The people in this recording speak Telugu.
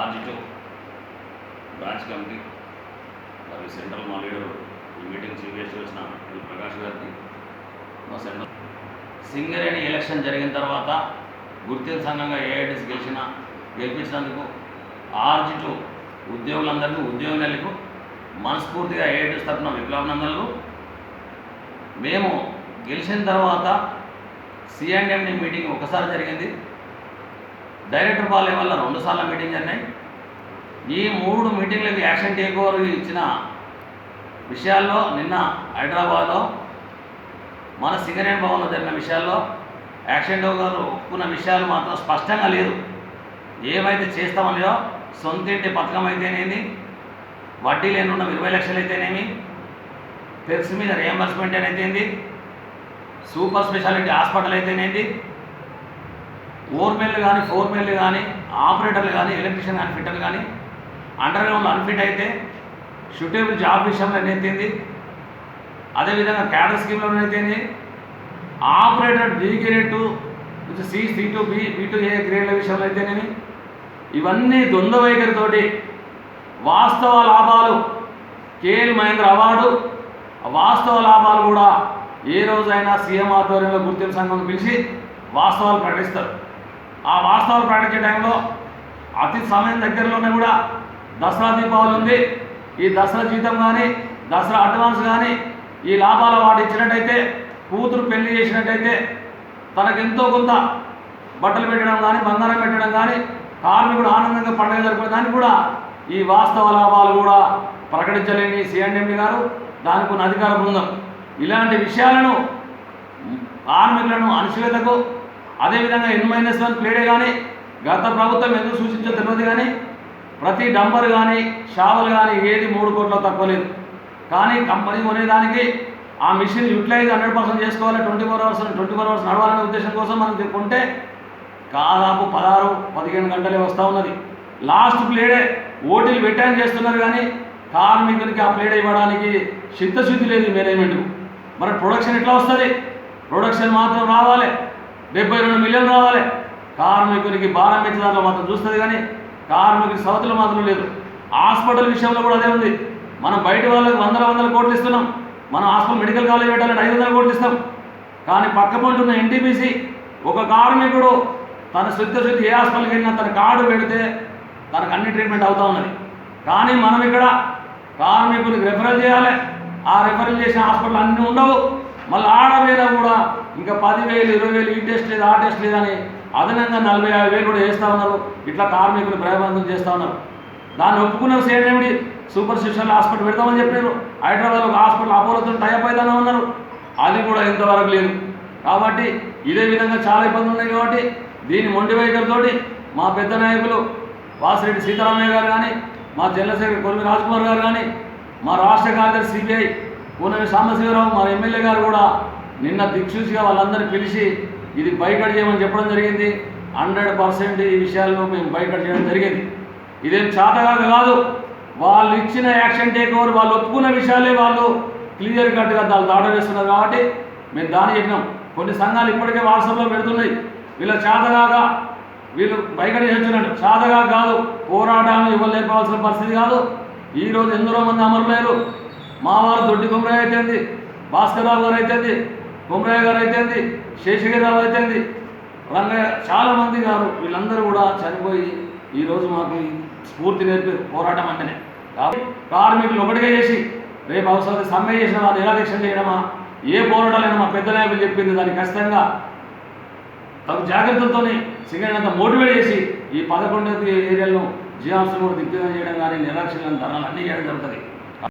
ఆర్జిటో బ్రాంచ్ కమిటీ మరియు సెంట్రల్ మా ఈ మీటింగ్ చీఫ్ వచ్చిన ఎల్ ప్రకాష్ గారికి మా సెంట్రల్ సింగరేణి ఎలక్షన్ జరిగిన తర్వాత గుర్తింపు సంఘంగా ఏఐటీస్ గెలిచిన గెలిపించినందుకు ఆర్జిటో ఉద్యోగులందరికీ ఉద్యోగులకు మనస్ఫూర్తిగా ఏఐటీస్ తరఫున విప్లవాభినందనలు. మేము గెలిచిన తర్వాత సిఎండ్ఎండి మీటింగ్ ఒకసారి జరిగింది. డైరెక్టర్ పాలెం వల్ల రెండు సార్లు మీటింగ్ జరిగినాయి. ఈ మూడు మీటింగ్లకు యాక్షన్ టేక్ ఓవర్ ఇచ్చిన విషయాల్లో నిన్న హైదరాబాద్లో మన సింగరేణి భవన్లో జరిగిన విషయాల్లో యాక్షన్ టేక్ ఓవర్ ఒప్పుకున్న విషయాలు మాత్రం స్పష్టంగా లేదు ఏమైతే చేస్తామనేదో సొంతింటి పథకం అయితేనేమి వడ్డీ లేనున్న ఇరవై లక్షలు అయితేనేమి పెర్స్ మీద రియంబర్స్మెంట్ అయితేంది సూపర్ స్పెషాలిటీ హాస్పిటల్ అయితేనేంది ఓర్మెన్లు కానీ ఫోర్మెన్లు కానీ ఆపరేటర్లు కానీ ఎలక్ట్రీషియన్ కానీ ఫిట్టర్లు కానీ అండర్గ్రౌండ్లో అన్ఫిట్ అయితే షూటేబుల్ జాబ్ విషయంలో అయితేంది అదేవిధంగా క్యాడర్ స్కీమ్లో అయితేనే operator B grade to C C to B B to A గ్రేడ్ల విషయంలో అయితేనేమి ఇవన్నీ ద్వంద్వ వైఖరితోటి వాస్తవ లాభాలు కేఎల్ మహేంద్ర అవార్డు వాస్తవ లాభాలు కూడా ఏ రోజైనా సీఎం ఆధ్వర్యంలో గుర్తింపు సంఘం పిలిచి వాస్తవాలు ప్రకటిస్తారు. ఆ వాస్తవాలు ప్రకటించే టైంలో అతి సమయం దగ్గరలోనే కూడా దసరా దీపావళి ఉంది. ఈ దసరా జీతం కానీ దసరా అడ్వాన్స్ కానీ ఈ లాభాల వాడు ఇచ్చినట్టయితే కూతురు పెళ్ళి చేసినట్టయితే తనకెంతో కొంత బట్టలు పెట్టడం కానీ బంగారం పెట్టడం కానీ కార్మికుడు ఆనందంగా పండుగ జరుపుకునే దానికి కూడా ఈ వాస్తవ లాభాలు కూడా ప్రకటించలేని సిఎండిఎండి గారు. దానికి ఉన్న అధికార బృందం. ఇలాంటి విషయాలను కార్మికులను అణచివేతకు అదేవిధంగా ఎన్ మైనస్ వన్ ప్లేడే కానీ గత ప్రభుత్వం ఎందుకు సూచించో తెలియదు కానీ ప్రతి డంబర్ కానీ షావల్ కానీ ఏది మూడు కోట్ల తక్కువ లేదు. కానీ కంపెనీ కొనేదానికి ఆ మిషన్ యూటిలైజ్ హండ్రెడ్ పర్సెంట్ చేసుకోవాలి twenty four hours twenty four hours నడవాలనే ఉద్దేశం కోసం మనం కొంటే దాదాపు పదహారు పదిహేను గంటలే వస్తూ ఉన్నది. లాస్ట్ ప్లేడే ఓటీలు పెట్టాని చేస్తున్నారు కానీ కార్మికునికి ఆ ప్లేడ్ ఇవ్వడానికి చిత్తశుద్ధి లేదు మేనేజ్మెంట్కు. మరి ప్రొడక్షన్ ఎట్లా వస్తుంది? ప్రొడక్షన్ మాత్రం రావాలి. డెబ్బై రెండు మిలియన్లు రావాలి. కార్మికునికి భారం పెంచిన దాంట్లో మాత్రం చూస్తుంది కానీ కార్మికుడికి సవతులు మాత్రం లేదు. హాస్పిటల్ విషయంలో కూడా అదే ఉంది. మనం బయట వాళ్ళకి వందల వందల కోట్లు ఇస్తున్నాం. మనం హాస్పిటల్ మెడికల్ కాలేజ్ పెట్టాలంటే ఐదు వందల కోట్లు ఇస్తాం. కానీ పక్క ఉన్న ఎన్టీపీసీ ఒక కార్మికుడు తన శుద్ధ శుద్ధి ఏ హాస్పిటల్కి వెళ్ళినా తన కార్డు పెడితే తనకు అన్ని ట్రీట్మెంట్ అవుతా ఉన్నది. కానీ మనం ఇక్కడ కార్మికులకు రెఫరల్ చేయాలి. ఆ రెఫరల్ చేసిన హాస్పిటల్ అన్నీ ఉండవు. మళ్ళీ ఆడవేళ కూడా ఇంకా పదివేలు ఇరవై వేలు ఈ టెస్ట్ లేదు ఆ టెస్ట్ లేదని అదనంగా నలభై యాభై వేలు కూడా వేస్తూ ఉన్నారు. ఇట్లా కార్మికులు ప్రయోగం చేస్తూ ఉన్నారు. దాన్ని ఒప్పుకున్న సేమ్ ఏమిటి? సూపర్ స్పెషల్ హాస్పిటల్ పెడతామని చెప్పారు. హైదరాబాద్లో ఒక హాస్పిటల్ అపోలతో టైప్ అవుతానే ఉన్నారు. అది కూడా ఇంతవరకు లేదు. కాబట్టి ఇదే విధంగా చాలా ఇబ్బందులు ఉన్నాయి కాబట్టి దీని మొండి వైఖరితోటి మా పెద్ద నాయకులు వాసిరెడ్డి సీతారామయ్య గారు కానీ మా జిల్లా సెక్రటరీ కొలిమి రాజ్కుమార్ గారు కానీ మా రాష్ట్ర కార్యదర్శి సిబిఐ కూనవి సాంబశివరావు మా ఎమ్మెల్యే గారు కూడా నిన్న దిక్సూచిగా వాళ్ళందరినీ పిలిచి ఇది బైకట్ చేయమని చెప్పడం జరిగింది. హండ్రెడ్ పర్సెంట్ ఈ విషయాల్లో మేము బైకట్ చేయడం జరిగింది. ఇదేం చాటగా కాదు. వాళ్ళు ఇచ్చిన యాక్షన్ టేక్ ఓవర్ వాళ్ళు ఒప్పుకున్న విషయాలే వాళ్ళు క్లియర్ కట్గా వాళ్ళు దాట వేస్తున్నారు కాబట్టి మేము దాన్ని చెప్పినాం. కొన్ని సంఘాలు ఇప్పటికే వాట్సాప్లో పెడుతున్నాయి. వీళ్ళ చాతగాగా వీళ్ళు బయట చేస్తున్నాడు చాతగా కాదు. పోరాటాన్ని ఇవ్వలేకపోవాల్సిన పరిస్థితి కాదు. ఈరోజు ఎందరో మంది అమరులేరు మావారు దొడ్డి కుమరయ్య అయితేంది భాస్కర్రావు గారు అయితేంది కుమరయ్య గారు అయితేంది శేషగిరిరావు అయితేంది. రంగయ్య చాలామంది గారు వీళ్ళందరూ కూడా చనిపోయి ఈరోజు మాకు స్ఫూర్తి నేర్పారు పోరాటం అంటేనే. కాబట్టి కార్మికులు ఒకటిగా చేసి రేపు అవసరం సమ్మె చేసినమా నిరాదీక్ష చేయడమా ఏ పోరాటాలైనా మా పెద్ద నాయకులు చెప్పింది దాన్ని ఖచ్చితంగా తగు జాగ్రత్తలతోనే సింగరేణి అంతా మోటివేట్ చేసి ఈ పదకొండు ఏరియాలను జీవాంశం కూడా దిగ్విజయం చేయడం కానీ నిరాక్షణ ధరలు అన్నీ చేయడం జరుగుతుంది.